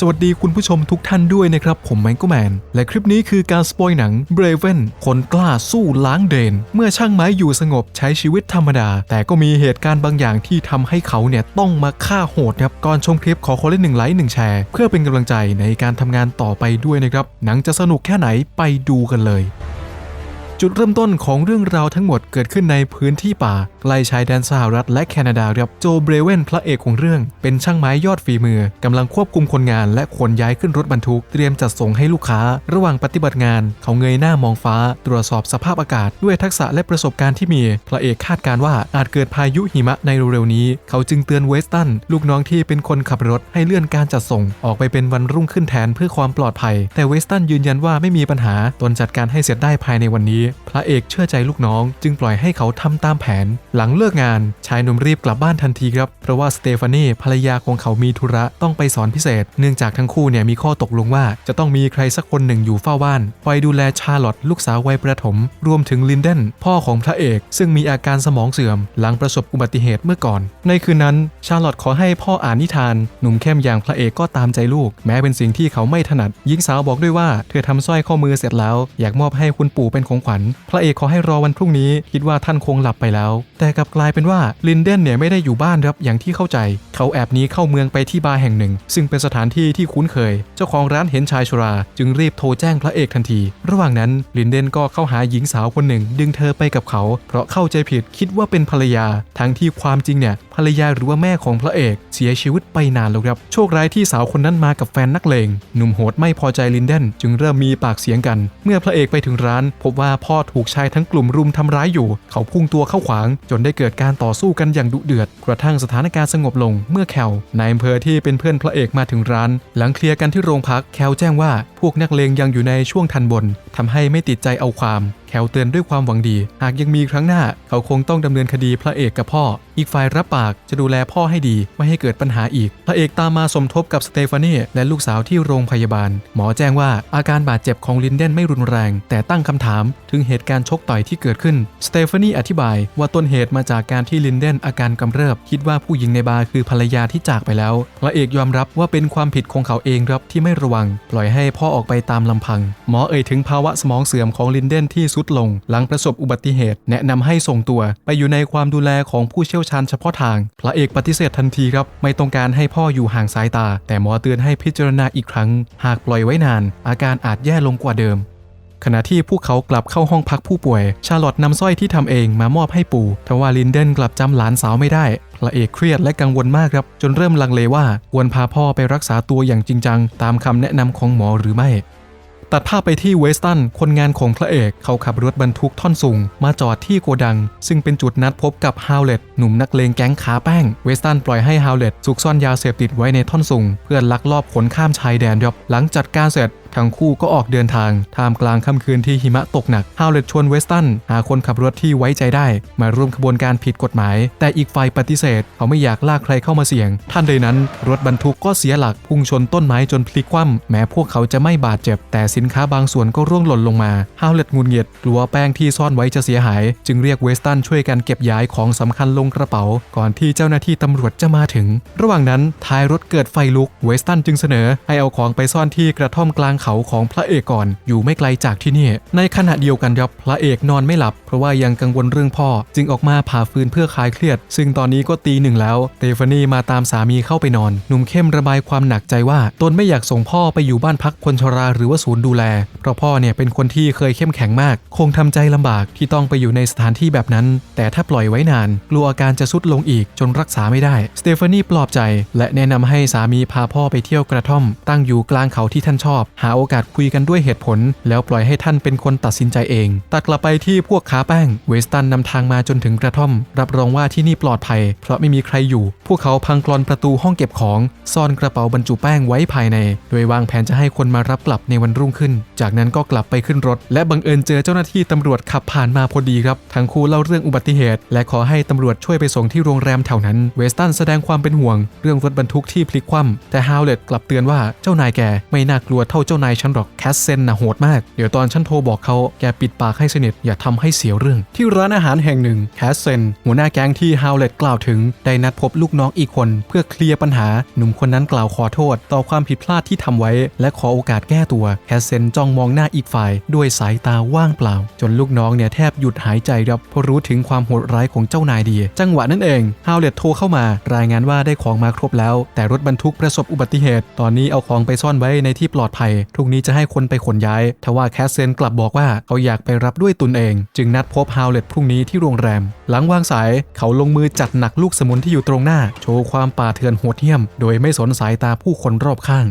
สวัสดีคุณผู้ชมทุกท่านด้วยนะครับ ผมแมงก์แมน และคลิปนี้คือการสปอยหนังเบรเวนคนกล้าสู้ล้างเดน เมื่อช่างไม้อยู่สงบใช้ชีวิตธรรมดา แต่ก็มีเหตุการณ์บางอย่างที่ทำให้เขาเนี่ยต้องมาฆ่าโหดครับ ก่อนชมคลิปขอคนละหนึ่งไลค์หนึ่งแชร์ เพื่อเป็นกำลังใจในการทำงานต่อไปด้วยนะครับ หนังจะสนุกแค่ไหนไปดูกันเลย จุดเริ่มต้นของเรื่องราวทั้งหมดเกิดขึ้นในพื้นที่ป่าใกล้ชายแดนสหรัฐและแคนาดาครับโจเบรเวนพระเอกของเรื่อง เป็นช่างไม้ยอดฝีมือกำลังควบคุมคนงานและขนย้ายขึ้นรถบรรทุก เตรียมจัดส่งให้ลูกค้า ระหว่างปฏิบัติงาน เขาเงยหน้ามองฟ้า ตรวจสอบสภาพอากาศด้วยทักษะและประสบการณ์ที่มี พระเอกคาดการว่าอาจเกิดพายุหิมะในเร็วๆนี้ เขาจึงเตือนเวสตันลูกน้องที่เป็นคนขับรถให้เลื่อนการจัดส่ง ออกไปเป็นวันรุ่งขึ้นแทนเพื่อความปลอดภัย แต่เวสตันยืนยันว่าไม่มีปัญหาตนจัดการให้เสร็จได้ภายในวันนี้พระเอกเชื่อใจลูกน้อง จึงปล่อยให้เขาทำตามแผน หลังเลิกงาน ชายหนุ่มรีบกลับบ้านทันทีครับ เพราะว่าสเตฟานีภรรยาของเขามีธุระต้องไปสอนพิเศษ เนื่องจากทั้งคู่เนี่ยมีข้อตกลงว่า จะต้องมีใครสักคนหนึ่งอยู่เฝ้าบ้านคอยดูแลชาร์ลอตลูกสาววัยประถม รวมถึงลินเดนพ่อของพระเอก ซึ่งมีอาการสมองเสื่อม หลังประสบอุบัติเหตุเมื่อก่อน ในคืนนั้นชาร์ลอตขอให้พ่ออ่านนิทาน หนุ่มเข้มอย่างพระเอกก็ตามใจลูก แม้เป็นสิ่งที่เขาไม่ถนัดหญิงสาวบอกด้วยว่าเธอทำสร้อยข้อมือเสร็จแล้ว อยากมอบให้คุณปู่เป็นของขวัญพระเอกขอให้รอวันพรุ่งนี้ คิดว่าท่านคงหลับไปแล้ว แต่กลับกลายเป็นว่าลินเดนเนี่ยไม่ได้อยู่บ้านครับอย่างที่เข้าใจ เขาแอบหนีเข้าเมืองไปที่บาร์แห่งหนึ่ง ซึ่งเป็นสถานที่ที่คุ้นเคย เจ้าของร้านเห็นชายชรา จึงรีบโทรแจ้งพระเอกทันที ระหว่างนั้นลินเดนก็เข้าหาหญิงสาวคนหนึ่ง ดึงเธอไปกับเขา เพราะเข้าใจผิดคิดว่าเป็นภรรยา ทั้งที่ความจริงเนี่ย รรยาหรือว่าแม่ของพระเอกเสียชีวิตไปนานแล้วครับ โชคร้ายที่สาวคนนั้นมากับแฟนนักเลง หนุ่มโหดไม่พอใจลินเดนจึงเริ่มมีปากเสียงกัน เมื่อพระเอกไปถึงร้าน พบว่าพ่อถูกชายทั้งกลุ่มรุมทำร้ายอยู่ เขาพุ่งตัวเข้าขวาง จนได้เกิดการต่อสู้กันอย่างดุเดือด กระทั่งสถานการณ์สงบลง เมื่อแคลนายอำเภอที่เป็นเพื่อนพระเอกมาถึงร้าน หลังเคลียร์กันที่โรงพักแคลแจ้งว่าพวกนักเลงยังอยู่ในช่วงทันบนทำให้ไม่ติดใจเอาความ แคลเตือนด้วยความหวังดี หากยังมีครั้งหน้า เขาคงต้องดำเนินคดีพระเอกกับพ่อ อีกฝ่ายรับปากจะดูแลพ่อให้ดี ไม่ให้เกิดปัญหาอีก พระเอกตามมาสมทบกับสเตฟานีและลูกสาวที่โรงพยาบาล หมอแจ้งว่าอาการบาดเจ็บของลินเดนไม่รุนแรง แต่ตั้งคำถามถึงเหตุการณ์ชกต่อยที่เกิดขึ้น สเตฟานีอธิบายว่าต้นเหตุมาจากการที่ลินเดนอาการกำเริบ คิดว่าผู้หญิงในบาร์คือภรรยาที่จากไปแล้ว พระเอกยอมรับว่าเป็นความผิดของเขาเองครับที่ไม่ระวัง ปล่อยให้พ่อออกไปตามลำพัง หมอเอ่ยถึงภาวะสมองเสื่อมของลินเดนที่สุดลง หลังประสบอุบัติเหตุ แนะนำให้ส่งตัว ไปอยู่ในความดูแลของผู้เชี่ยวชาญเฉพาะทาง พระเอกปฏิเสธทันทีครับ ไม่ต้องการให้พ่ออยู่ห่างสายตา แต่หมอเตือนให้พิจารณาอีกครั้ง หากปล่อยไว้นาน อาการอาจแย่ลงกว่าเดิมขณะที่พวกเขากลับเข้าห้องพักผู้ป่วย ชาลอตนำสร้อยที่ทำเองมามอบให้ปู่ทว่าลินเดนกลับจำหลานสาวไม่ได้ พระเอกเครียดและกังวลมากครับ จนเริ่มลังเลว่าควรพาพ่อไปรักษาตัวอย่างจริงจัง ตามคำแนะนำของหมอหรือไม่ ตัดภาพไปที่เวสตัน คนงานของพระเอกเขาขับรถบรรทุกท่อนสูง มาจอดที่โกดัง ซึ่งเป็นจุดนัดพบกับฮาวเลตหนุ่มนักเลงแก๊งขาแป้ง เวสตันปล่อยให้ฮาวเลตซุกซ่อนยาเสพติดไว้ในท่อนสูง เพื่อลักลอบขนข้ามชายแดนยบหลังจัดการเสร็จทั้งคู่ก็ออกเดินทางท่ามกลางค่ำคืนที่หิมะตกหนักฮาวเลตชวนเวสตันหาคนขับรถที่ไว้ใจได้ มาร่วมขบวนการผิดกฎหมาย แต่อีกฝ่ายปฏิเสธ เขาไม่อยากลากใครเข้ามาเสี่ยง ท่านใดนั้น รถบรรทุกก็เสียหลักพุ่งชนต้นไม้จนพลิกคว่ำแม้พวกเขาจะไม่บาดเจ็บ แต่สินค้าบางส่วนก็ร่วงหล่นลงมาฮาวเลตงุนเงียดกลัวแป้งที่ซ่อนไว้จะเสียหาย จึงเรียกเวสตันช่วยกันเก็บย้ายของสำคัญลงกระเป๋า ก่อนที่เจ้าหน้าที่ตำรวจจะมาถึง ระหว่างนั้นท้ายรถเกิดไฟลุกเวสตันจึงเสนอ ให้เอาของไปซ่อนที่กระท่อมกลางเขาของพระเอกก่อน อยู่ไม่ไกลจากที่นี่ ในขณะเดียวกันครับพระเอกนอนไม่หลับ เพราะว่ายังกังวลเรื่องพ่อ จึงออกมาผ่าฟืนเพื่อคลายเครียด ซึ่งตอนนี้ก็ตีหนึ่งแล้วเตฟานีมาตามสามีเข้าไปนอนหนุ่มเข้มระบายความหนักใจว่า ตนไม่อยากส่งพ่อไปอยู่บ้านพักคนชราหรือว่าศูนย์ดูแล เพราะพ่อเนี่ยเป็นคนที่เคยเข้มแข็งมาก คงทำใจลำบากที่ต้องไปอยู่ในสถานที่แบบนั้น แต่ถ้าปล่อยไว้นานกลัวอาการจะสุดลงอีกจนรักษาไม่ได้สเตฟานีปลอบใจ และแนะนำให้สามีพาพ่อไปเที่ยวกระท่อม ตั้งอยู่กลางเขาที่ท่านชอบ หาาโอกาสคุยกันด้วยเหตุผล แล้วปล่อยให้ท่านเป็นคนตัดสินใจเอง ตัดกลับไปที่พวกขาแป้ง เวสตันนำทางมาจนถึงกระท่อม รับรองว่าที่นี่ปลอดภัย เพราะไม่มีใครอยู่ พวกเขาพังกรอนประตูห้องเก็บของ ซ่อนกระเป๋าบรรจุแป้งไว้ภายใน โดยวางแผนจะให้คนมารับกลับในวันรุ่งขึ้น จากนั้นก็กลับไปขึ้นรถ และบังเอิญเจอเจ้าหน้าที่ตำรวจขับผ่านมาพอดีครับ ทั้งคู่เล่าเรื่องอุบัติเหตุ และขอให้ตำรวจช่วยไปส่งที่โรงแรมแถวนั้น เวสตันแสดงความเป็นห่วง เรื่องรถบรรทุกที่พลิกคว่ำแต่ฮาวเลตกลับเตือนว่าเจ้านายแกไม่น่ากลัวเท่าเจ้าานายฉันหรอกแคสเซนน่ะโหดมาก เดี๋ยวตอนฉันโทรบอกเขาแกปิดปากให้สนิทอย่าทำให้เสียเรื่อง ที่ร้านอาหารแห่งหนึ่งแคสเซนหัวหน้าแก๊งที่ฮาวเลตกล่าวถึง ได้นัดพบลูกน้องอีกคน เพื่อเคลียร์ปัญหา หนุ่มคนนั้นกล่าวขอโทษ ต่อความผิดพลาดที่ทำไว้ และขอโอกาสแก้ตัวแคสเซนจ้องมองหน้าอีกฝ่าย ด้วยสายตาว่างเปล่า จนลูกน้องเนี่ยแทบหยุดหายใจครับเพราะรู้ถึงความโหดร้ายของเจ้านายดี จังหวะนั้นเองฮาวเลตโทรเข้ามารายงานว่าได้ของมาครบแล้ว แต่รถบรรทุกประสบอุบัติเหตุ ตอนนี้เอาของไปซ่อนไว้ในที่ปลอดภัยพรุ่งนี้จะให้คนไปขนย้ายทว่าแคสเซนกลับบอกว่าเขาอยากไปรับด้วยตนเอง จึงนัดพบฮาวเลตพรุ่งนี้ที่โรงแรม หลังวางสายเขาลงมือจัดหนักลูกสมุนที่อยู่ตรงหน้า โชว์ความป่าเถื่อนโหดเหี้ยม โดยไม่สนสายตาผู้คนรอบข้าง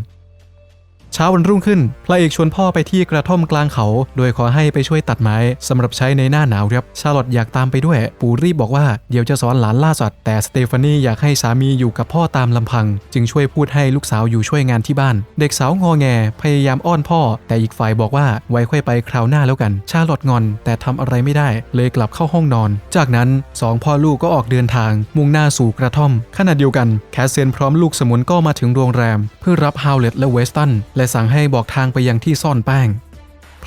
เช้าวันรุ่งขึ้น พระเอกชวนพ่อไปที่กระท่อมกลางเขา โดยขอให้ไปช่วยตัดไม้สำหรับใช้ในหน้าหนาวครับ ชาลอตอยากตามไปด้วย ปู่รีบบอกว่าเดี๋ยวจะสอนหลานล่าสัตว์แต่สเตฟานีอยากให้สามีอยู่กับพ่อตามลำพัง จึงช่วยพูดให้ลูกสาวอยู่ช่วยงานที่บ้าน เด็กสาวงอแง พยายามอ้อนพ่อ แต่อีกฝ่ายบอกว่าไว้ค่อยไปคราวหน้าแล้วกัน ชาลอตงอน แต่ทำอะไรไม่ได้ เลยกลับเข้าห้องนอน จากนั้นสองพ่อลูกก็ออกเดินทาง มุ่งหน้าสู่กระท่อมขณะเดียวกัน แคสเซนพร้อมลูกสมุนก็มาถึงโรงแรม เพื่อรับฮาวเลตและเวสตันและสั่งให้บอกทางไปยังที่ซ่อนแป้ง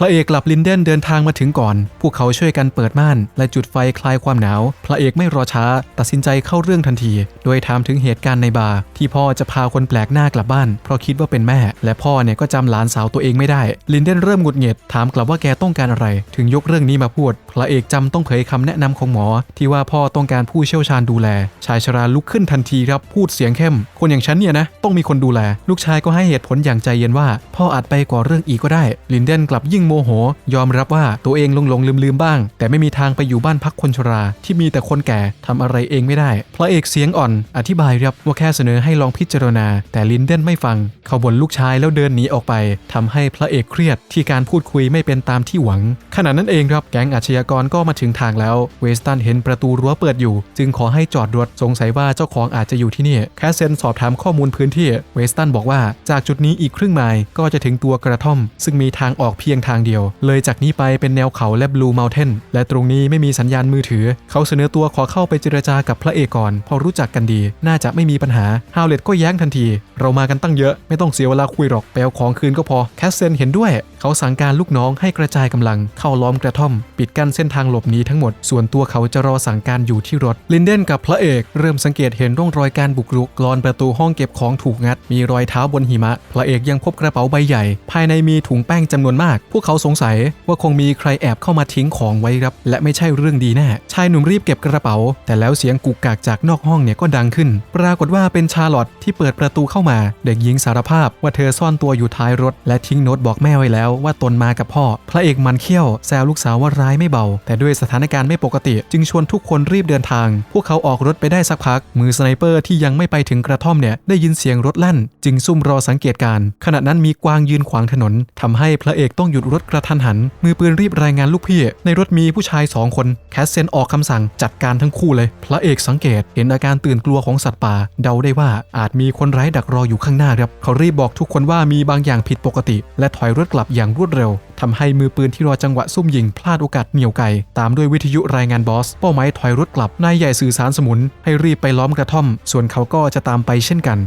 พระเอกกลับลินเดนเดินทางมาถึงก่อน พวกเขาช่วยกันเปิดม่าน และจุดไฟคลายความหนาว พระเอกไม่รอช้า ตัดสินใจเข้าเรื่องทันที โดยถามถึงเหตุการณ์ในบาร์ที่พ่อจะพาคนแปลกหน้ากลับบ้าน เพราะคิดว่าเป็นแม่ และพ่อเนี่ยก็จำหลานสาวตัวเองไม่ได้ ลินเดนเริ่มหงุดหงิดถามกลับว่าแกต้องการอะไร ถึงยกเรื่องนี้มาพูด พระเอกจำต้องเผยคำแนะนำของหมอ ที่ว่าพ่อต้องการผู้เชี่ยวชาญดูแล ชายชราลุกขึ้นทันทีครับพูดเสียงเข้ม คนอย่างฉันเนี่ยนะต้องมีคนดูแล ลูกชายก็ให้เหตุผลอย่างใจเย็นว่า พ่ออาจไปกว่าเรื่องอีกก็ได้ ลินเดนกลับยิ่งโมโห ยอมรับว่าตัวเองหลงหลงลืมลืมๆบ้าง แต่ไม่มีทางไปอยู่บ้านพักคนชรา ที่มีแต่คนแก่ทำอะไรเองไม่ได้ พระเอกเสียงอ่อน อธิบายครับว่าแค่เสนอให้ลองพิจารณา แต่ลินเดนไม่ฟัง เขาบ่นลูกชายแล้วเดินหนีออกไปทำให้พระเอกเครียดที่การพูดคุยไม่เป็นตามที่หวัง ขณะนั้นเองครับแก๊งอาชญากรก็มาถึงทางแล้ว เวสตันเห็นประตูรั้วเปิดอยู่ จึงขอให้จอดรถสงสัยว่าเจ้าของอาจจะอยู่ที่นี่แคสเซนสอบถามข้อมูลพื้นที่ เวสตันบอกว่าจากจุดนี้อีกครึ่งไมล์ก็จะถึงตัวกระท่อม ซึ่งมีทางออกเพียงทางเดียว เลยจากนี้ไปเป็นแนวเขาและบลูเมลเทนและตรงนี้ไม่มีสัญญาณมือถือ เขาเสนอตัวขอเข้าไปเจรจากับพระเอกก่อนพอรู้จักกันดี น่าจะไม่มีปัญหาฮาวเลตก็แย้งทันที เรามากันตั้งเยอะไม่ต้องเสียเวลาคุยหรอกไปเอาของคืนก็พอแคสเซนเห็นด้วย เขาสั่งการลูกน้องให้กระจายกำลังเข้าล้อมกระท่อม ปิดกั้นเส้นทางหลบหนีทั้งหมด ส่วนตัวเขาจะรอสั่งการอยู่ที่รถ ลินเดนกับพระเอกเริ่มสังเกตเห็นร่องรอยการบุกรุกกรอนประตูห้องเก็บของถูกงัด มีรอยเท้าบนหิมะ พระเอกยังพบกระเป๋าใบใหญ่ ภายในมีถุงแป้งจำนวนมาก พวกเขาสงสัยว่าคงมีใครแอบเข้ามาทิ้งของไว้ครับ และไม่ใช่เรื่องดีแน่ ชายหนุ่มรีบเก็บกระเป๋า แต่แล้วเสียงกุกกากจากนอกห้องเนี่ยก็ดังขึ้น ปรากฏว่าเป็นชาร์ลอตที่เปิดประตูเข้ามา เด็กหญิงสารภาพว่าเธอซ่อนตัวอยู่ท้ายรถ และทิ้งโน้ตบอกแม่ไว้แล้วว่าตนมากับพ่อ พระเอกมันเขี้ยวแซวลูกสาวว่าร้ายไม่เบา แต่ด้วยสถานการณ์ไม่ปกติ จึงชวนทุกคนรีบเดินทาง พวกเขาออกรถไปได้สักพัก มือสไนเปอร์ที่ยังไม่ไปถึงกระท่อมเนี่ยได้ยินเสียงรถแล่น จึงซุ่มรอสังเกตการณ์ขณะนั้นมีกวางยืนขวางถนนทำให้พระเอกต้องหยุดรถกระทันหัน มือปืนรีบรายงานลูกพี่ ในรถมีผู้ชายสองคนแคสเซนออกคำสั่งจัดการทั้งคู่เลย พระเอกสังเกต เห็นอาการตื่นกลัวของสัตว์ป่า เดาได้ว่าอาจมีคนร้ายดักรออยู่ข้างหน้าครับเขารีบบอกทุกคนว่ามีบางอย่างผิดปกติ และถอยรถกลับอย่าง่างรวดเร็วทำให้มือปืนที่รอจังหวะซุ่มยิงพลาดโอกาสเหนี่ยวไกตามด้วยวิทยุรายงานบอส เป้าหมายถอยรถกลับนายใหญ่สื่อสารสมุน ให้รีบไปล้อมกระท่อม ส่วนเขาก็จะตามไปเช่นกัน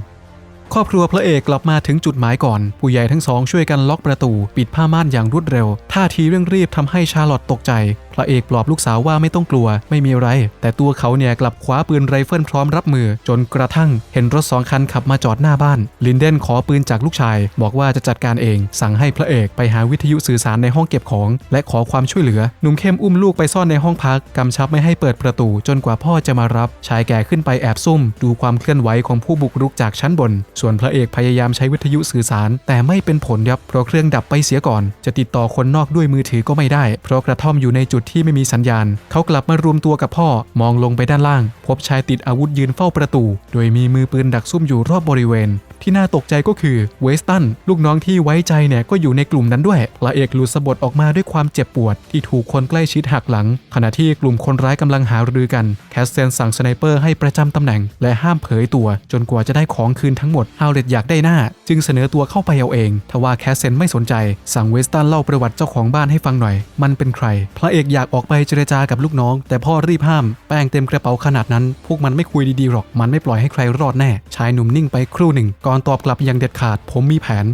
ครอบครัวพระเอกกลับมาถึงจุดหมายก่อน ผู้ใหญ่ทั้งสองช่วยกันล็อกประตู ปิดผ้าม่านอย่างรวดเร็ว ท่าทีเร่งรีบทำให้ชาร์ลอตตกใจพระเอกปลอบลูกสาวว่าไม่ต้องกลัว ไม่มีอะไร แต่ตัวเขาเนี่ยกลับคว้าปืนไรเฟิลพร้อมรับมือ จนกระทั่งเห็นรถสองคันขับมาจอดหน้าบ้าน ลินเดนขอปืนจากลูกชาย บอกว่าจะจัดการเอง สั่งให้พระเอกไปหาวิทยุสื่อสารในห้องเก็บของ และขอความช่วยเหลือ หนุ่มเข้มอุ้มลูกไปซ่อนในห้องพัก กำชับไม่ให้เปิดประตู จนกว่าพ่อจะมารับ ชายแก่ขึ้นไปแอบซุ่ม ดูความเคลื่อนไหวของผู้บุกรุกจากชั้นบน ส่วนพระเอกพยายามใช้วิทยุสื่อสาร แต่ไม่เป็นผลครับ เพราะเครื่องดับไปเสียก่อน จะติดต่อคนนอกด้วยมือถือก็ไม่ได้ เพราะกระท่อมอยู่ในจุดที่ไม่มีสัญญาณ เขากลับมารวมตัวกับพ่อมองลงไปด้านล่าง พบชายติดอาวุธยืนเฝ้าประตู โดยมีมือปืนดักซุ่มอยู่รอบบริเวณ ที่น่าตกใจก็คือเวสตันลูกน้องที่ไว้ใจเนี่ยก็อยู่ในกลุ่มนั้นด้วยพระเอกหลุดสะบดออกมาด้วยความเจ็บปวด ที่ถูกคนใกล้ชิดหักหลัง ขณะที่กลุ่มคนร้ายกำลังหารือกัน แคสเซนสั่งสไนเปอร์ให้ประจำตำแหน่ง และห้ามเผยตัว จนกว่าจะได้ของคืนทั้งหมดฮาวเลตอยากได้หน้า จึงเสนอตัวเข้าไปเอาเองทว่าแคสเซนไม่สนใจ สั่งเวสตันเล่าประวัติเจ้าของบ้านให้ฟังหน่อย มันเป็นใคร พระเอกอยากออกไปเจรจากับลูกน้อง แต่พ่อรีบห้าม แป้งเต็มกระเป๋าขนาดนั้น พวกมันไม่คุยดีๆหรอก มันไม่ปล่อยให้ใครรอดแน่ ชายหนุ่มนิ่งไปครู่หนึ่งกอนตอบกลับอย่างเด็ดขาด ผมมีแผน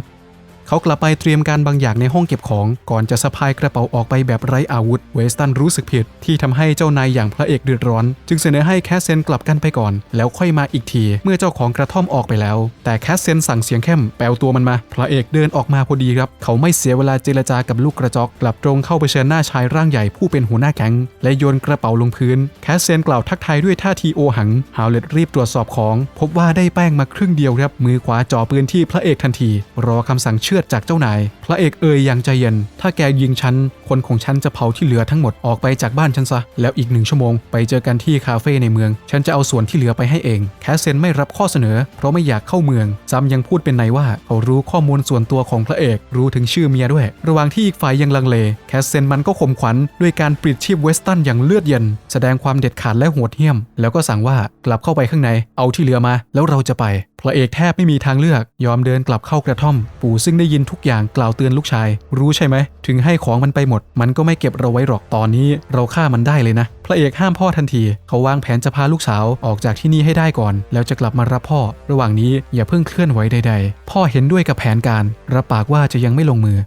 เขากลับไปเตรียมการบางอย่างในห้องเก็บของ ก่อนจะสะพายกระเป๋าออกไปแบบไร้อาวุธ เวสตันรู้สึกผิดที่ทำให้เจ้านายอย่างพระเอกเดือดร้อน จึงเสนอให้แคสเซนกลับกันไปก่อน แล้วค่อยมาอีกที เมื่อเจ้าของกระท่อมออกไปแล้ว แต่แคสเซนสั่งเสียงเข้มแปลตัวมันมา พระเอกเดินออกมาพอดีครับ เขาไม่เสียเวลาเจรจากับลูกกระจอกกลับตรงเข้าไปเชิญหน้าชายร่างใหญ่ผู้เป็นหัวหน้าแก๊งและโยนกระเป๋าลงพื้น แคสเซนกล่าวทักทายด้วยท่าทีโอหัง ฮาวเลตรีบตรวจสอบของ พบว่าได้แป้งมาครึ่งเดียวครับมือขวาจ่อปืนที่พระเอกทันที รอคำสั่งเชื่อดจากเจ้านาย พระเอกเอ่ยอย่างใจเย็น ถ้าแกยิงฉัน คนของฉันจะเผาที่เหลือทั้งหมดออกไปจากบ้านฉันซะ แล้วอีกหนึ่งชั่วโมงไปเจอกันที่คาเฟ่ในเมือง ฉันจะเอาส่วนที่เหลือไปให้เอง แคสเซนไม่รับข้อเสนอ เพราะไม่อยากเข้าเมืองจำยังพูดเป็นในว่าเขารู้ข้อมูลส่วนตัวของพระเอก รู้ถึงชื่อเมียด้วย ระหว่างที่อีกฝ่ายยังลังเล แคสเซนมันก็ข่มขวัญด้วยการปลิดชีพเวสตันอย่างเลือดเย็น แสดงความเด็ดขาดและโหดเหี้ยม แล้วก็สั่งว่ากลับเข้าไปข้างใน เอาที่เหลือมา แล้วเราจะไป พระเอกแทบไม่มีทางเลือกยอมเดินกลับเข้ากระท่อม ปู่ซึ่งได้ยินทุกอย่างกล่าวเตือนลูกชาย รู้ใช่ไหม ถึงให้ของมันไปหมด มันก็ไม่เก็บเราไว้หรอกตอนนี้ เราฆ่ามันได้เลยนะ พระเอกห้ามพ่อทันที เขาวางแผนจะพาลูกสาวออกจากที่นี่ให้ได้ก่อน แล้วจะกลับมารับพ่อ ระหว่างนี้อย่าเพิ่งเคลื่อนไหวใด ๆ พ่อเห็นด้วยกับแผนการรับปากว่าจะยังไม่ลงมือ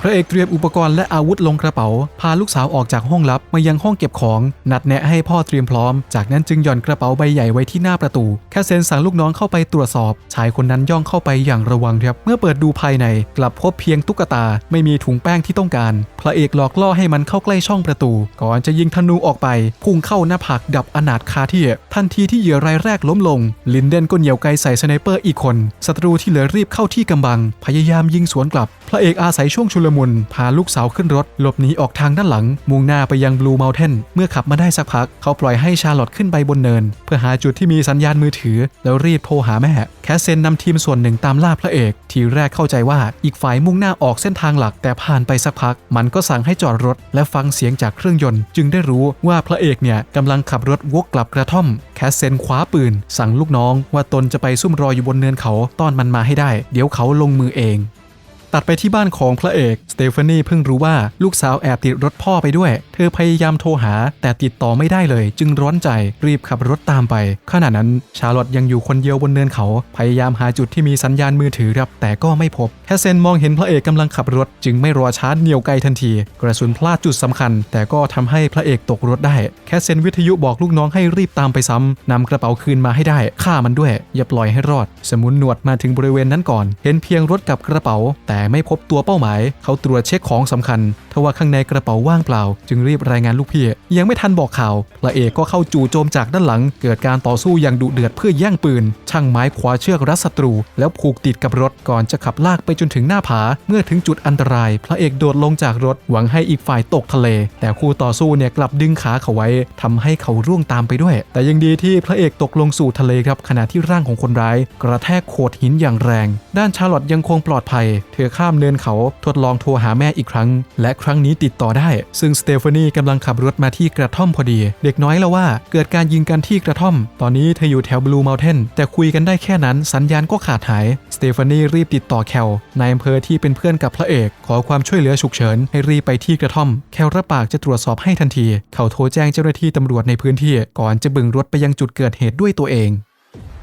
พระเอกเตรียมอุปกรณ์และอาวุธลงกระเป๋า พาลูกสาวออกจากห้องลับมายังห้องเก็บของ นัดแนะให้พ่อเตรียมพร้อม จากนั้นจึงหย่อนกระเป๋าใบใหญ่ไว้ที่หน้าประตู แค่เซนสั่งลูกน้องเข้าไปตรวจสอบ ชายคนนั้นย่องเข้าไปอย่างระวังครับ เมื่อเปิดดูภายใน กลับพบเพียงตุ๊กตา ไม่มีถุงแป้งที่ต้องการ พระเอกหลอกล่อให้มันเข้าใกล้ช่องประตู ก่อนจะยิงธนูออกไป พุ่งเข้าหน้าผากดับอนาถคาที่ทันทีที่เหยื่อรายแรกล้มลง ลินเดนก็เหนี่ยวไกใส่สไนเปอร์อีกคนศัตรูที่เหลือรีบเข้าที่กำบัง พยายามยิงสวนกลับ ระเอกอาศัยช่วงชุลมุน พาลูกสาวขึ้นรถ หลบหนีออกทางด้านหลัง มุ่งหน้าไปยังบลูเมลเทนเมื่อขับมาได้สักพัก เขาปล่อยให้ชาร์ลอตขึ้นไปบนเนิน เพื่อหาจุดที่มีสัญญาณมือถือ แล้วรีบโทรหาแม่ แคสเซนนำทีมส่วนหนึ่งตามล่าพระเอก ทีแรกเข้าใจว่าอีกฝ่ายมุ่งหน้าออกเส้นทางหลักแต่ผ่านไปสักพัก มันก็สั่งให้จอดรถ และฟังเสียงจากเครื่องยนต์ จึงได้รู้ว่าพระเอกเนี่ยกำลังขับรถวกกลับกระท่อม แคสเซนคว้าปืน สั่งลูกน้องว่าตนจะไปซุ่มรออยู่บนเนินเขาต้อนมันมาให้ได้ เดี๋ยวเขาลงมือเอง ตัดไปที่บ้านของพระเอกสเตฟานีเพิ่งรู้ว่าลูกสาวแอบติดรถพ่อไปด้วย เธอพยายามโทรหา แต่ติดต่อไม่ได้เลย จึงร้อนใจรีบขับรถตามไป ขณะนั้นชาร์ลอตยังอยู่คนเดียวบนเนินเขา พยายามหาจุดที่มีสัญญาณมือถือครับ แต่ก็ไม่พบแคสเซนมองเห็นพระเอกกำลังขับรถ จึงไม่รอช้าเหนี่ยวไกลทันที กระสุนพลาดจุดสำคัญ แต่ก็ทำให้พระเอกตกรถได้แคสเซนวิทยุบอกลูกน้องให้รีบตามไปซ้ำนำกระเป๋าคืนมาให้ได้ฆ่ามันด้วยอย่าปล่อยให้รอด สมุนหนวดมาถึงบริเวณนั้นก่อน เห็นเพียงรถกับกระเป๋า แต่ไม่พบตัวเป้าหมาย เขาตรวจเช็คของสำคัญทว่าข้างในกระเป๋าว่างเปล่า จึงรีบรายงานลูกพี่ ยังไม่ทันบอกข่าวพระเอกก็เข้าจู่โจมจากด้านหลัง เกิดการต่อสู้อย่างดุเดือดเพื่อแย่งปืน ช่างไม้คว้าเชือกรัดศัตรู แล้วผูกติดกับรถก่อนจะขับลากไปจนถึงหน้าผา เมื่อถึงจุดอันตราย พระเอกโดดลงจากรถหวังให้อีกฝ่ายตกทะเล แต่คู่ต่อสู้เนี่ยกลับดึงขาเขาไว้ทำให้เขาร่วงตามไปด้วย แต่ยังดีที่พระเอกตกลงสู่ทะเลครับขณะที่ร่างของคนร้าย กระแทกโขดหินอย่างแรง ด้านชาร์ลอตยังคงปลอดภัย เธอข้ามเนินเขาทดลองโทรหาแม่อีกครั้ง และครั้งนี้ติดต่อได้ ซึ่งสเตฟานีกำลังขับรถมาที่กระท่อมพอดี เด็กน้อยเล่าว่าเกิดการยิงกันที่กระท่อม ตอนนี้เธออยู่แถวบลูเมลเทนแต่คุยกันได้แค่นั้นสัญญาณก็ขาดหายสเตฟานีรีบติดต่อแคลนายอำเภอที่เป็นเพื่อนกับพระเอก ขอความช่วยเหลือฉุกเฉินให้รีบไปที่กระท่อม แคลรับปากจะตรวจสอบให้ทันที เขาโทรแจ้งเจ้าหน้าที่ตำรวจในพื้นที่ ก่อนจะบึงรถไปยังจุดเกิดเหตุด้วยตัวเอง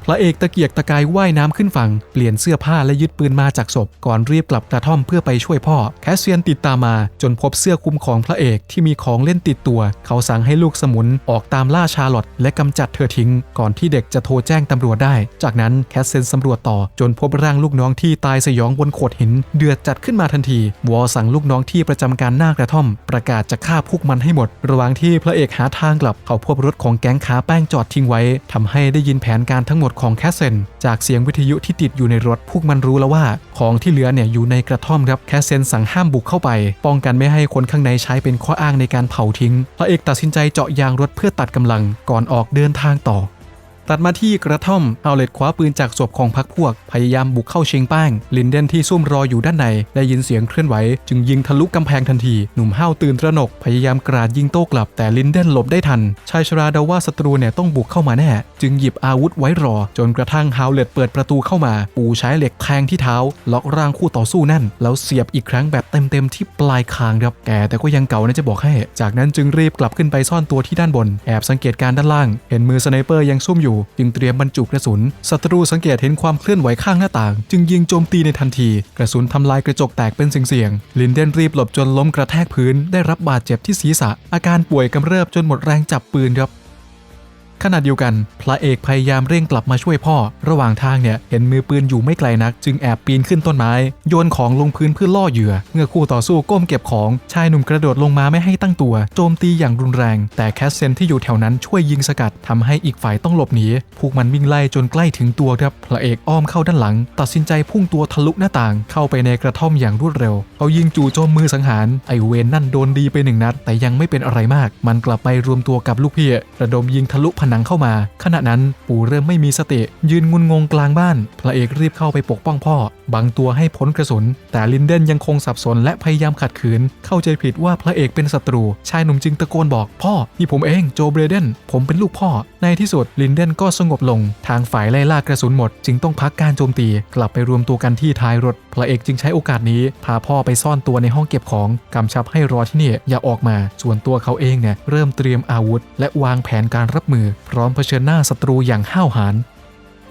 พระเอกตะเกียกตะกายว่ายน้ำขึ้นฝั่ง เปลี่ยนเสื้อผ้าและยึดปืนมาจากศพ ก่อนรีบกลับกระท่อมเพื่อไปช่วยพ่อ แคสเซียนติดตามมา จนพบเสื้อคลุมของพระเอกที่มีของเล่นติดตัว เขาสั่งให้ลูกสมุนออกตามล่าชาร์ลอตและกำจัดเธอทิ้ง ก่อนที่เด็กจะโทรแจ้งตำรวจได้ จากนั้นแคสเซนสำรวจต่อ จนพบร่างลูกน้องที่ตายสยองบนโขดหิน เดือดจัดขึ้นมาทันที วอสั่งลูกน้องที่ประจำการหน้ากระท่อม ประกาศจะฆ่าพวกมันให้หมด ระหว่างที่พระเอกหาทางกลับ เขาพบรถของแก๊งค้าแป้งจอดทิ้งไว้ทำให้ได้ยินแผนการทั้งหมดของแคสเซนจากเสียงวิทยุที่ติดอยู่ในรถพวกมันรู้แล้วว่า ของที่เหลือเนี่ยอยู่ในกระท่อมครับแคสเซนสั่งห้ามบุกเข้าไป ป้องกันไม่ให้คนข้างในใช้เป็นข้ออ้างในการเผาทิ้งพระเอกตัดสินใจเจาะยางรถเพื่อตัดกำลังก่อนออกเดินทางต่อ ตัดมาที่กระท่อมเอาเลตคว้าปืนจากศพของพักพวก พยายามบุกเข้าเชงแป้งลินเดนที่ซุ่มรออยู่ด้านใน ได้ยินเสียงเคลื่อนไหว จึงยิงทะลุกำแพงทันที หนุ่มห้าวตื่นตระหนก พยายามกราดยิงโต้กลับ แต่ลินเดนหลบได้ทัน ชายชราเดาว่าศัตรูเนี่ยต้องบุกเข้ามาแน่ จึงหยิบอาวุธไว้รอ จนกระทั่งฮาวเลตเปิดประตูเข้ามา ปูใช้เหล็กแทงที่เท้า ล็อกร่างคู่ต่อสู้แน่น แล้วเสียบอีกครั้งแบบเต็มๆที่ปลายคางครับ แกแต่ก็ยังเก่านะจะบอกให้ จากนั้นจึงรีบกลับขึ้นไปซ่อนตัวที่ด้านบน แอบสังเกตการณ์ด้านล่าง เห็นมือสไนเปอร์ยังซุ่มอยู่อยู่ จึงเตรียมบรรจุกระสุน ศัตรูสังเกตเห็นความเคลื่อนไหวข้างหน้าต่าง จึงยิงโจมตีในทันที กระสุนทำลายกระจกแตกเป็นเสียงๆลินเดนรีบหลบจนล้มกระแทกพื้น ได้รับบาดเจ็บที่ศีรษะ อาการป่วยกำเริบจนหมดแรงจับปืนครับ ขณะเดียวกัน พระเอกพยายามเร่งกลับมาช่วยพ่อ ระหว่างทางเนี่ยเห็นมือปืนอยู่ไม่ไกลนัก จึงแอบปีนขึ้นต้นไม้ โยนของลงพื้นเพื่อล่อเหยื่อ เมื่อคู่ต่อสู้ก้มเก็บของ ชายหนุ่มกระโดดลงมาไม่ให้ตั้งตัว โจมตีอย่างรุนแรง แต่แคสเซนที่อยู่แถวนั้นช่วยยิงสกัดทำให้อีกฝ่ายต้องหลบหนี พวกมันวิ่งไล่จนใกล้ถึงตัวครับ พระเอกอ้อมเข้าด้านหลัง ตัดสินใจพุ่งตัวทะลุหน้าต่าง เข้าไปในกระท่อมอย่างรวดเร็วเอายิงจู่โจมมือสังหาร ไอเวนนั่นโดนดีไปหนึ่งนัด แต่ยังไม่เป็นอะไรมาก มันกลับไปรวมตัวกับลูกพี่ระดมยิงทะลุผนังเข้ามา ขณะนั้นปู่เริ่มไม่มีสติ ยืนงุนงงกลางบ้าน พระเอกรีบเข้าไปปกป้องพ่อ บังตัวให้พ้นกระสุน แต่ลินเดนยังคงสับสนและพยายามขัดขืน เข้าใจผิดว่าพระเอกเป็นศัตรู ชายหนุ่มจึงตะโกนบอก พ่อนี่ผมเองโจเบรเดนผมเป็นลูกพ่อ ในที่สุดลินเดนก็สงบลง ทางฝ่ายไล่ล่ากระสุนหมด จึงต้องพักการโจมตี กลับไปรวมตัวกันที่ท้ายรถ พระเอกจึงใช้โอกาสนี้พาพ่อไปซ่อนตัวในห้องเก็บของกำชับให้รอที่นี่อย่าออกมา ส่วนตัวเขาเองเนี่ยเริ่มเตรียมอาวุธ และวางแผนการรับมือพร้อมเผชิญหน้าศัตรูอย่างห้าวหาญ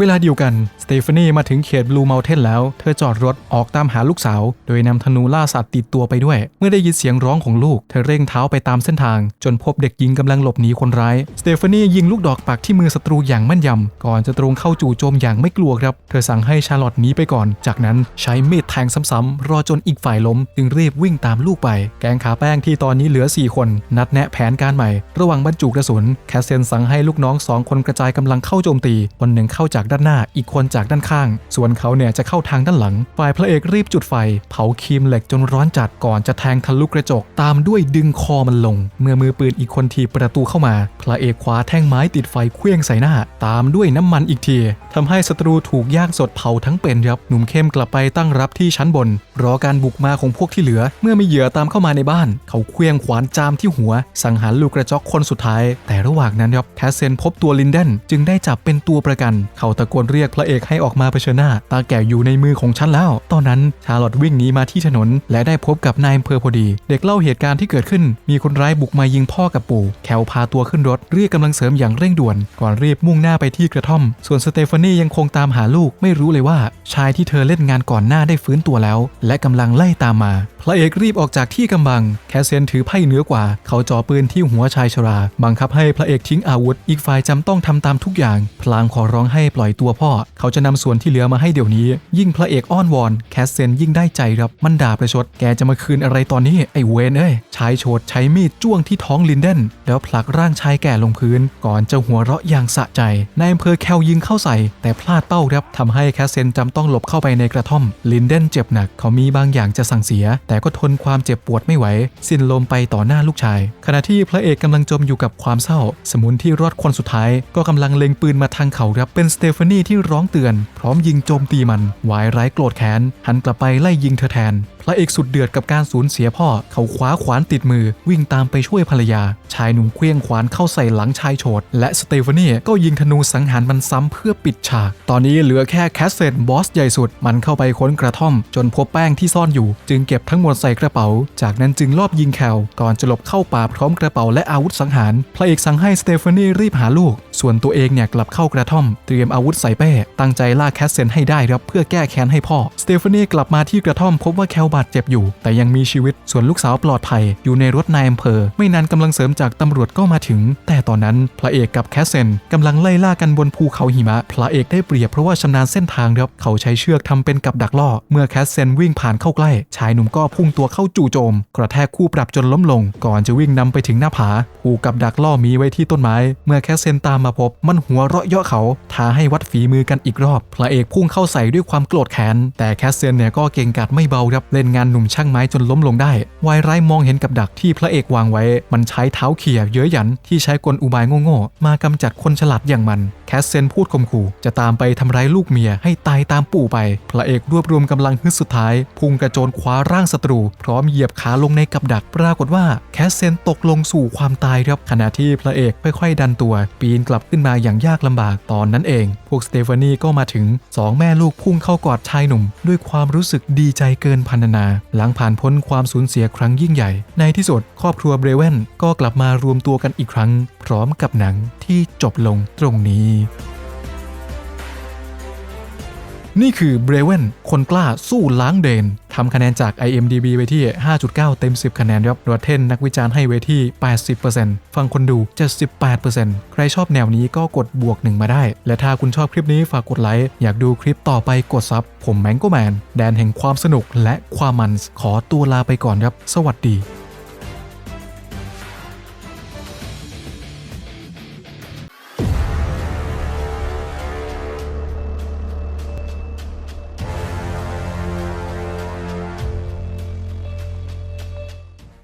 เวลาเดียวกัน สเตฟานีมาถึงเขตบลูเมลเทนแล้ว เธอจอดรถออกตามหาลูกสาว โดยนำธนูล่าสัตว์ติดตัวไปด้วย เมื่อได้ยินเสียงร้องของลูก เธอเร่งเท้าไปตามเส้นทาง จนพบเด็กหญิงกำลังหลบหนีคนร้าย สเตฟานียิงลูกดอกปักที่มือศัตรูอย่างแม่นยำ ก่อนจะตรงเข้าจู่โจมอย่างไม่กลัวครับ เธอสั่งให้ชาร์ลอตหนีไปก่อน จากนั้นใช้มีดแทงซ้ำๆ รอจนอีกฝ่ายล้ม จึงรีบวิ่งตามลูกไป แกงขาแป้งที่ตอนนี้เหลือ 4 คน นัดแนะแผนการใหม่ ระหว่างบรรจุกระสุน แคสเซนสั่งให้ลูกน้องสองคนกระจายกำลังเข้าโจมตี คนหนึ่งเข้าจากด้านหน้า อีกคนจากด้านข้าง ส่วนเขาเนี่ยจะเข้าทางด้านหลัง ฝ่ายพระเอกรีบจุดไฟ เผาครีมเหล็กจนร้อนจัดก่อนจะแทงทะลุกระจก ตามด้วยดึงคอมันลง เมื่อมือปืนอีกคนทีประตูเข้ามา พระเอกคว้าแท่งไม้ติดไฟเคลื่องใส่หน้า ตามด้วยน้ำมันอีกทีทำให้ศัตรูถูกย่างสดเผาทั้งเป็นครับ หนุ่มเข้มกลับไปตั้งรับที่ชั้นบน รอการบุกมาของพวกที่เหลือ เมื่อมีเหยื่อตามเข้ามาในบ้าน เขาเคลื่องขวานจามที่หัว สังหารลูกกระจอกคนสุดท้าย แต่ระหว่างนั้นครับแคสเซนพบตัวลินเดนจึงได้จับเป็นตัวประกัน เขาตะโกนเรียกพระเอกให้ออกมาเผชิญหน้า ตาแก่อยู่ในมือของฉันแล้ว ตอนนั้นชาร์ลอตวิ่งหนีมาที่ถนน และได้พบกับนายอำเภอพอดี เด็กเล่าเหตุการณ์ที่เกิดขึ้น มีคนร้ายบุกมายิงพ่อกับปู่ แคลพาตัวขึ้นรถเรียกกำลังเสริมอย่างเร่งด่วน ก่อนรีบมุ่งหน้าไปที่กระท่อม ส่วนสเตฟานียังคงตามหาลูกไม่รู้เลยว่า ชายที่เธอเล่นงานก่อนหน้าได้ฟื้นตัวแล้ว และกำลังไล่ตามมา พระเอกรีบออกจากที่กำบัง แคสเซนถือไพ่เหนือกว่า เขาจ่อปืนที่หัวชายชรา บังคับให้พระเอกทิ้งอาวุธ อีกฝ่ายจำต้องทำตามทุกอย่าง พลางขอร้องให้ปล่อยตัวพ่อ เขาจะนำส่วนที่เหลือมาให้เดี๋ยวนี้ ยิ่งพระเอกอ้อนวอนแคสเซนยิ่งได้ใจครับมันด่าประชด แกจะมาคืนอะไรตอนนี้ไอ้เวนเอ้ยชายโฉดใช้มีดจ้วงที่ท้องลินเดนแล้วผลักร่างชายแก่ลงพื้น ก่อนจะหัวเราะอย่างสะใจนายอำเภอแคลยิงเข้าใส่ แต่พลาดเป้าครับทำให้แคสเซนจำต้องหลบเข้าไปในกระท่อม ลินเดนเจ็บหนักเขามีบางอย่างจะสั่งเสีย แต่ก็ทนความเจ็บปวดไม่ไหว สิ้นลมไปต่อหน้าลูกชาย ขณะที่พระเอกกำลังจมอยู่กับความเศร้า สมุนที่รอดคนสุดท้าย ก็กำลังเล็งปืนมาทางเขาครับเป็นสเตฟานีที่ร้องเตือน พร้อมยิงโจมตีมันวายร้ายโกรธแค้นหันกลับไปไล่ยิงเธอแทนพระเอกสุดเดือดกับการสูญเสียพ่อ เขาคว้าขวานติดมือ วิ่งตามไปช่วยภรรยา ชายหนุ่มเคลี้ยงขวานเข้าใส่หลังชายโฉดและสเตฟานีก็ยิงธนูสังหารมันซ้ำเพื่อปิดฉาก ตอนนี้เหลือแค่แคสเซนบอสใหญ่สุด มันเข้าไปค้นกระท่อม จนพบแป้งที่ซ่อนอยู่ จึงเก็บทั้งหมดใส่กระเป๋า จากนั้นจึงลอบยิงแคลก่อนจะหลบเข้าป่าพร้อมกระเป๋าและอาวุธสังหาร พระเอกสั่งให้สเตฟานีรีบหาลูก ส่วนตัวเองเนี่ยกลับเข้ากระท่อม เตรียมอาวุธใส่เป้ตั้งใจล่าแคสเซนให้ได้ครับเพื่อแก้แค้นให้พ่อสเตฟานีกลับมาที่กระท่อมพบว่าแคลบาดเจ็บอยู่ แต่ยังมีชีวิต ส่วนลูกสาวปลอดภัย อยู่ในรถนายอำเภอ ไม่นานกำลังเสริมจากตำรวจก็มาถึง แต่ตอนนั้นพระเอกกับแคสเซนกำลังไล่ล่ากันบนภูเขาหิมะ พระเอกได้เปรียบเพราะว่าชำนาญเส้นทางครับ เขาใช้เชือกทำเป็นกับดักล่อ เมื่อแคสเซนวิ่งผ่านเข้าใกล้ ชายหนุ่มก็พุ่งตัวเข้าจู่โจม กระแทกคู่ปรับจนล้มลง ก่อนจะวิ่งนำไปถึงหน้าผาผูกกับดักล่อมีไว้ที่ต้นไม้ เมื่อแคสเซนตามมาพบ มันหัวเราะเยาะเขาท้าให้วัดฝีมือกันอีกรอบ พระเอกพุ่งเข้าใส่ด้วยความโกรธแค้นแต่แคสเซนเนี่ยก็เก่งกาจไม่เบาครับเล่นงานหนุ่มช่างไม้จนล้มลงได้ วายร้ายมองเห็นกับดักที่พระเอกวางไว้ มันใช้เท้าเขี่ยเย้ยหยันที่ใช้กลอุบายโง่ๆมากำจัดคนฉลาดอย่างมัน แคสเซนพูดข่มขู่ จะตามไปทำร้ายลูกเมียให้ตายตามปู่ไป พระเอกรวบรวมกำลังฮึดสุดท้าย พุ่งกระโจนคว้าร่างศัตรู พร้อมเหยียบขาลงในกับดัก ปรากฏว่าแคสเซนตกลงสู่ความตายครับขณะที่พระเอกค่อยๆ ดันตัว ปีนกลับขึ้นมาอย่างยากลำบากตอนนั้นเอง พวกสเตฟานีก็มาถึงสองแม่ลูกพุ่งเข้ากอดชายหนุ่ม ด้วยความรู้สึกดีใจเกินพรรณนา หลังผ่านพ้นความสูญเสียครั้งยิ่งใหญ่ ในที่สุดครอบครัวเบรเวนก็กลับมารวมตัวกันอีกครั้ง พร้อมกับหนัง ที่จบลงตรงนี้ นี่คือเบรเวนคนกล้าสู้ล้างเดนทำคะแนนจาก IMDB ไปที่ 5.9 เต็ม 10 คะแนนครับรอเทนนักวิจารณ์ให้ไว้ที่ 80%ฟังคนดู 78%ใครชอบแนวนี้ก็กดบวกหนึ่งมาได้ และถ้าคุณชอบคลิปนี้ฝากกดไลค์ อยากดูคลิปต่อไปกดซับ ผมแมงโกแมน แดนแห่งความสนุกและความมัน ขอตัวลาไปก่อนครับ สวัสดี